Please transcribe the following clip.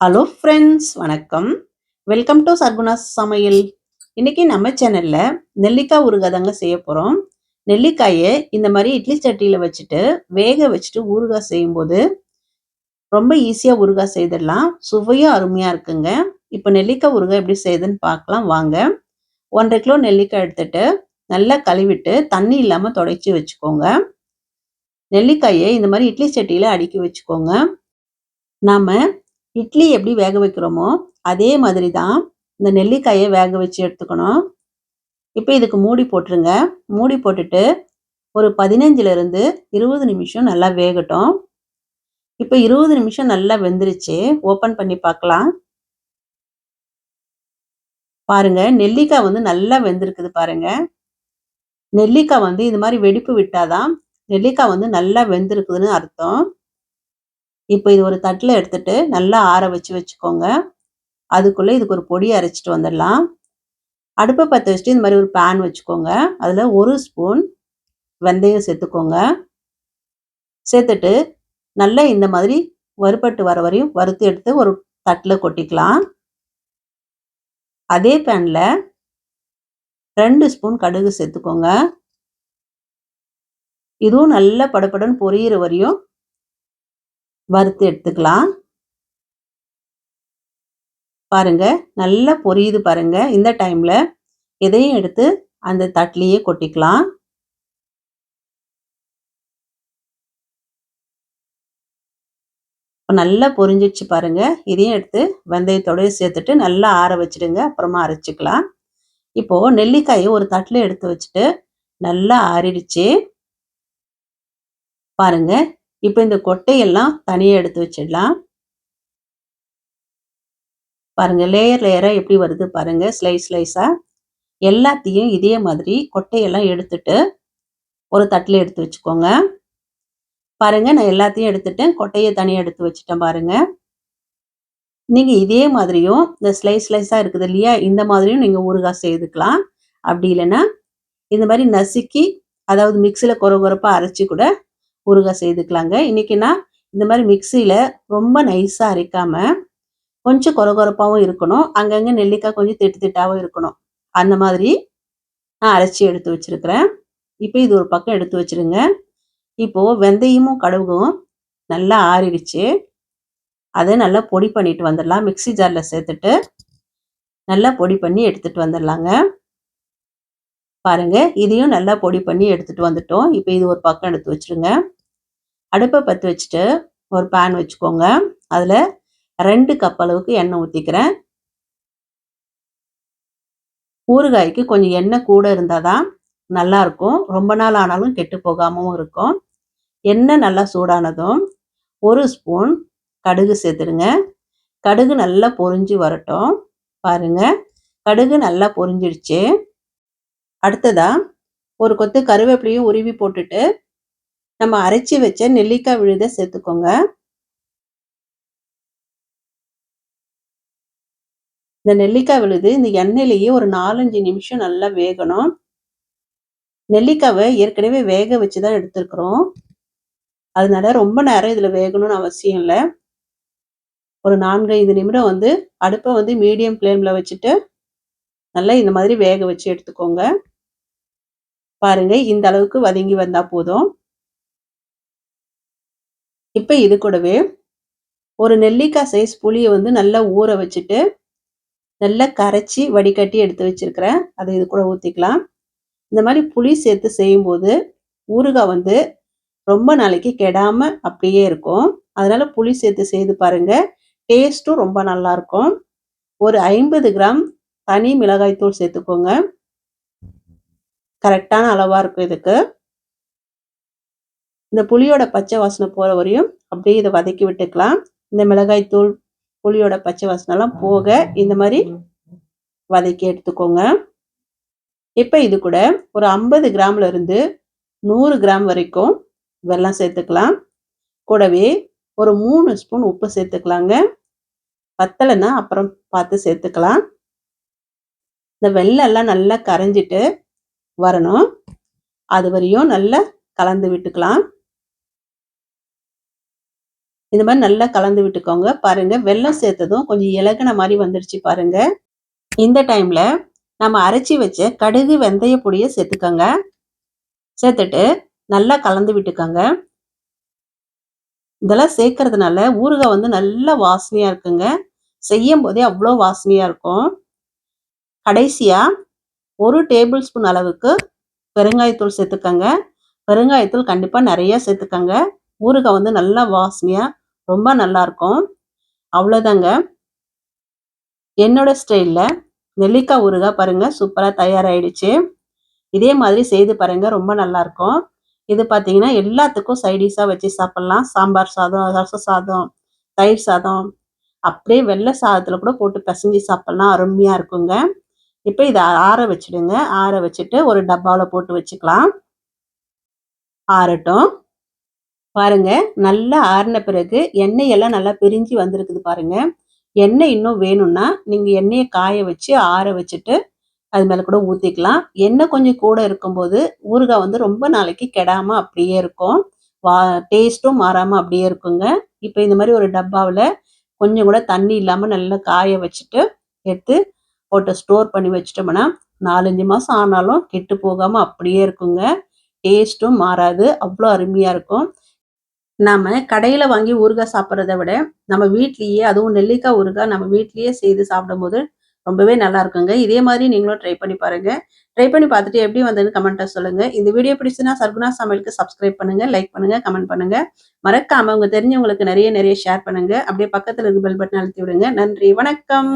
Hello friends வணக்கம். Welcome to Sarguna's சமையல். இன்னைக்கு நம்ம சேனல்ல நெல்லிக்காய் ஊறுகாய் தாங்க செய்ய போகிறோம் நெல்லிக்காயை இந்த மாதிரி இட்லி சட்டியில் வச்சுட்டு வேக வச்சுட்டு ஊறுகாய் செய்யும்போது ரொம்ப ஈஸியாக ஊறுகாய் செய்திடலாம். சுவையும் அருமையாக இருக்குங்க. இப்போ நெல்லிக்காய் ஊறுகாய் எப்படி செய்யுதுன்னு பார்க்கலாம். வாங்க. ஒன்றரை கிலோ நெல்லிக்காய் எடுத்துட்டு நல்லா கழுவிட்டு தண்ணி இல்லாமல் தொடச்சி வச்சுக்கோங்க. நெல்லிக்காயை இந்த மாதிரி இட்லி சட்டியில் அடுக்கி வச்சுக்கோங்க. நாம் இட்லி எப்படி வேக வைக்கிறோமோ அதே மாதிரி தான் இந்த நெல்லிக்காயை வேக வச்சு எடுத்துக்கணும். இப்போ இதுக்கு மூடி போட்டுருங்க. மூடி போட்டுட்டு ஒரு பதினஞ்சுலேருந்து இருபது நிமிஷம் நல்லா வேகட்டும். இப்போ இருபது நிமிஷம் நல்லா வெந்துருச்சு. ஓப்பன் பண்ணி பார்க்கலாம். பாருங்க நெல்லிக்காய் வந்து நல்லா வெந்திருக்குது பாருங்க. நெல்லிக்காய் வந்து இது மாதிரி வெடிப்பு விட்டாதான் நெல்லிக்காய் வந்து நல்லா வெந்திருக்குதுன்னு அர்த்தம். இப்போ இது ஒரு தட்டில் எடுத்துட்டு நல்லா ஆற வச்சு வச்சுக்கோங்க. அதுக்குள்ளே இதுக்கு ஒரு பொடி அரைச்சிட்டு வந்துடலாம். அடுப்பை பற்ற வச்சுட்டு இந்த மாதிரி ஒரு பேன் வச்சுக்கோங்க. அதில் ஒரு ஸ்பூன் வெந்தயம் சேர்த்துக்கோங்க. சேர்த்துட்டு நல்லா இந்த மாதிரி வறுபட்டு வர வரையும் வறுத்து எடுத்து ஒரு தட்டில் கொட்டிக்கலாம். அதே பேனில் ரெண்டு ஸ்பூன் கடுகு சேர்த்துக்கோங்க. இதுவும் நல்லா படப்படன்னு பொரியிற வரையும் வறுத்து எடுத்துக்கலாம். பாருங்க நல்லா பொரியுது பாருங்க. இந்த டைம்ல இதையும் எடுத்து அந்த தட்டிலேயே கொட்டிக்கலாம். நல்லா பொரிஞ்சிச்சு பாருங்க. இதையும் எடுத்து வெந்தயத்தோடய சேர்த்துட்டு நல்லா ஆற வச்சுடுங்க. அப்புறமா அரைச்சிக்கலாம். இப்போது நெல்லிக்காயை ஒரு தட்டில் எடுத்து வச்சுட்டு நல்லா ஆறிடுச்சு. பாருங்க இப்போ இந்த கொட்டையெல்லாம் தனியாக எடுத்து வச்சிடலாம். பாருங்கள் லேயர் லேயராக எப்படி வருது பாருங்கள் ஸ்லைஸ் ஸ்லைஸாக எல்லாத்தையும் இதே மாதிரி கொட்டையெல்லாம் எடுத்துட்டு ஒரு தட்டில் எடுத்து வச்சுக்கோங்க. பாருங்கள் நான் எல்லாத்தையும் எடுத்துட்டேன் கொட்டையை தனியாக எடுத்து வச்சுட்டேன் பாருங்கள் நீங்கள் இதே மாதிரியும் இந்த ஸ்லைஸ் ஸ்லைஸாக இருக்குது இல்லையா இந்த மாதிரியும் நீங்கள் ஊறுகாய் செய்துக்கலாம் அப்படி இல்லைன்னா இந்த மாதிரி நசுக்கி அதாவது மிக்சியில் குறை குறைப்பாக அரைச்சி கூட ஊறுகாய் செய்துக்கலாங்க. இன்றைக்கி நான் இந்த மாதிரி மிக்சியில் ரொம்ப நைஸாக அரைக்காமல் கொஞ்சம் கொரகொரப்பாகவும் இருக்கணும். அங்கங்கே நெல்லிக்காய் கொஞ்சம் திட்டு திட்டாகவும் இருக்கணும். அந்த மாதிரி நான் அரைச்சி எடுத்து வச்சிருக்கிறேன். இப்போ இது ஒரு பக்கம் எடுத்து வச்சிருங்க. இப்போது வெந்தயமும் கடுகும் நல்லா ஆறிடுச்சு. அதை நல்லா பொடி பண்ணிட்டு வந்துடலாம். மிக்சி ஜாரில் சேர்த்துட்டு நல்லா பொடி பண்ணி எடுத்துட்டு வந்துடலாங்க. பாருங்கள் இதையும் நல்லா பொடி பண்ணி எடுத்துகிட்டு வந்துட்டோம். இப்போ இது ஒரு பக்கம் எடுத்து வச்சிருங்க. அடுப்பை பற்றி வச்சுட்டு ஒரு பேன் வச்சுக்கோங்க. அதில் ரெண்டு கப் அளவுக்கு எண்ணெய் ஊற்றிக்கிறேன் ஊறுகாய்க்கு கொஞ்சம் எண்ணெய் கூட இருந்தால் தான் நல்லாயிருக்கும் ரொம்ப நாள் ஆனாலும் கெட்டு போகாமவும் இருக்கும். எண்ணெய் நல்லா சூடானதும் ஒரு ஸ்பூன் கடுகு சேர்த்துடுங்க. கடுகு நல்லா பொறிஞ்சு வரட்டும். பாருங்க கடுகு நல்லா பொரிஞ்சிடுச்சு. அடுத்ததாக ஒரு கொத்து கருவேப்பிலையும் உருவி போட்டுட்டு நம்ம அரைச்சி வச்ச நெல்லிக்காய் விழுத சேர்த்துக்கோங்க. இந்த நெல்லிக்காய் விழுது இந்த எண்ணெயிலேயே ஒரு நாலஞ்சு நிமிஷம் நல்லா வேகணும். நெல்லிக்காவை ஏற்கனவே வேக வச்சு தான் எடுத்துருக்குறோம். அதனால ரொம்ப நேரம் இதில் வேகணும்னு அவசியம் இல்லை. ஒரு நான்கு ஐந்து நிமிடம் வந்து அடுப்பை வந்து மீடியம் ஃப்ளேமில் வச்சுட்டு நல்லா இந்த மாதிரி வேக வச்சு எடுத்துக்கோங்க. பாருங்க இந்த அளவுக்கு வதங்கி வந்தால் போதும். இப்போ இது கூடவே ஒரு நெல்லிக்காய் சைஸ் புளியை வந்து நல்லா ஊற வச்சுட்டு நல்லா கரைச்சி வடிகட்டி எடுத்து வச்சிருக்கிறேன். அதை இது கூட ஊற்றிக்கலாம் இந்த மாதிரி புளி சேர்த்து செய்யும்போது ஊறுகாய் வந்து ரொம்ப நாளைக்கு கெடாமல் அப்படியே இருக்கும். அதனால் புளி சேர்த்து செய்து பாருங்க. டேஸ்ட்டும் ரொம்ப நல்லாயிருக்கும் ஒரு ஐம்பது கிராம் தனி மிளகாய் தூள் சேர்த்துக்கோங்க கரெக்டான அளவாக இருக்கும் இதுக்கு. இந்த புளியோட பச்சை வாசனை போகிற வரையும் அப்படியே இதை வதக்கி விட்டுக்கலாம். இந்த மிளகாய் தூள் புளியோட பச்சை வாசனைலாம் போக இந்த மாதிரி வதக்கி எடுத்துக்கோங்க. இப்போ இது கூட ஒரு ஐம்பது கிராம்ல இருந்து நூறு கிராம் வரைக்கும் வெல்லம் சேர்த்துக்கலாம். கூடவே ஒரு மூணு ஸ்பூன் உப்பு சேர்த்துக்கலாங்க. பத்தலைன்னா அப்புறம் பார்த்து சேர்த்துக்கலாம். இந்த வெள்ளெல்லாம் நல்லா கரைஞ்சிட்டு வரணும். அது வரையும் நல்லா கலந்து விட்டுக்கலாம். இந்த மாதிரி நல்லா கலந்து விட்டுக்கோங்க. பாருங்க வெள்ளம் சேர்த்ததும் கொஞ்சம் இலகுன மாதிரி வந்துடுச்சு பாருங்க. இந்த டைமில் நம்ம அரைச்சி வச்ச கடுகு வெந்தய பொடியை சேர்த்துக்கோங்க. சேர்த்துட்டு நல்லா கலந்து விட்டுக்கோங்க. இதெல்லாம் சேர்க்கறதுனால ஊறுகாய் வந்து நல்லா வாசனையாக இருக்குங்க. செய்யும் போதே அவ்வளோ வாசனையாக இருக்கும். கடைசியாக ஒரு டேபிள் ஸ்பூன் அளவுக்கு பெருங்காயத்தூள் சேர்த்துக்கோங்க. பெருங்காயத்தூள் கண்டிப்பாக நிறைய சேர்த்துக்கோங்க. ஊறுகாய் வந்து நல்லா வாசனையாக ரொம்ப நல்லா இருக்கும் அவ்வளோதாங்க. என்னோட ஸ்டைலில் நெல்லிக்காய் ஊறுகாய் பாருங்கள் சூப்பராக தயாராகிடுச்சு இதே மாதிரி செய்து பாருங்கள் ரொம்ப நல்லாயிருக்கும் இது பார்த்தீங்கன்னா எல்லாத்துக்கும் சைடிஷாக வச்சு சாப்பிட்லாம். சாம்பார் சாதம் ரச சாதம் தயிர் சாதம். அப்படியே வெள்ளை சாதத்தில் கூட போட்டு பிசைஞ்சு சாப்பிட்லாம். அருமையாக இருக்குங்க. இப்போ இதை ஆற வச்சுடுங்க. ஆற வச்சுட்டு ஒரு டப்பாவில் போட்டு வச்சுக்கலாம். ஆறட்டும். பாருங்க நல்லா ஆறின பிறகு எண்ணெய் எல்லாம் நல்லா பிரிஞ்சு வந்திருக்குது பாருங்க. எண்ணெய் இன்னும் வேணும்னா நீங்கள் எண்ணெயை காய வச்சு ஆற வச்சுட்டு அது மேலே கூட ஊற்றிக்கலாம் எண்ணெய் கொஞ்சம் கூட இருக்கும்போது ஊறுகாய் வந்து ரொம்ப நாளைக்கு கெடாமல் அப்படியே இருக்கும். வா டேஸ்ட்டும் மாறாமல் அப்படியே இருக்குங்க. இப்போ இந்த மாதிரி ஒரு டப்பாவில் கொஞ்சம் கூட தண்ணி இல்லாமல் நல்லா காய வச்சுட்டு எடுத்து போட்டு ஸ்டோர் பண்ணி வச்சிட்டோம்னா நாலஞ்சு மாதம் ஆனாலும் கெட்டு போகாமல் அப்படியே இருக்குங்க. டேஸ்ட்டும் மாறாது அவ்வளோ அருமையாக இருக்கும். நாம் கடையில் வாங்கி ஊறுகாய் சாப்பிட்றத விட நம்ம வீட்லேயே அதுவும் நெல்லிக்காய் ஊறுகாய் நம்ம வீட்லேயே செய்து சாப்பிடும்போது ரொம்பவே நல்லா இருக்குங்க. இதே மாதிரி நீங்களும் ட்ரை பண்ணி பாருங்க. ட்ரை பண்ணி பார்த்துட்டு எப்படி வந்ததுன்னு கமெண்ட்டை சொல்லுங்கள் இந்த வீடியோ பிடிச்சுன்னா சர்குணா சமையலுக்கு சப்ஸ்கிரைப் பண்ணுங்க லைக் பண்ணுங்க கமெண்ட் பண்ணுங்க. மறக்காமல் உங்கள் தெரிஞ்சவங்களுக்கு நிறைய நிறைய ஷேர் பண்ணுங்க. அப்படியே பக்கத்தில் இருக்க பெல் பட்டன் அழுத்தி விடுங்க. நன்றி வணக்கம்.